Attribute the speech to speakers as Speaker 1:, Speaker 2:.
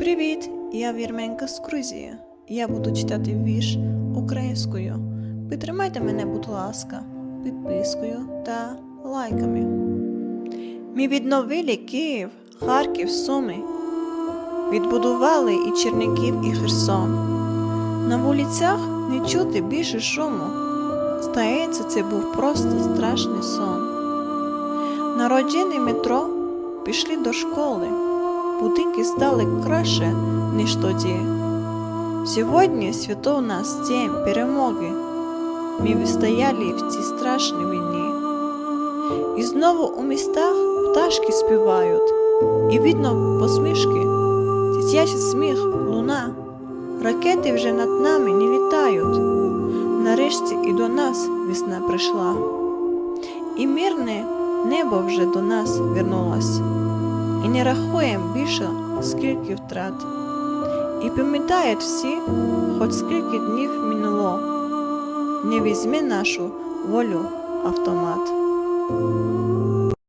Speaker 1: Привіт! Я Вірменка з Грузії. Я буду читати вірш українською. Підтримайте мене, будь ласка, підпискою та лайками. Ми відновили Київ, Харків, Суми. Відбудували і Чернігів, і Херсон. На вулицях не чути більше шуму. Здається, це був просто страшний сон. Народжені метро пішли до школи. Будинки стали краще, ніж тоді. Сьогодні нас день перемоги. Ми вистояли в цій страшній війні. І знову у містах пташки співають, і видно посмішки, дитячий сміх, луна. Ракети вже над нами не літають. Нарешті і до нас весна прийшла. І мирне небо вже до нас вернулось. І не рахуємо більше, скільки втрат. І пам'ятають всі, хоч скільки днів минуло. Не візьме нашу волю автомат.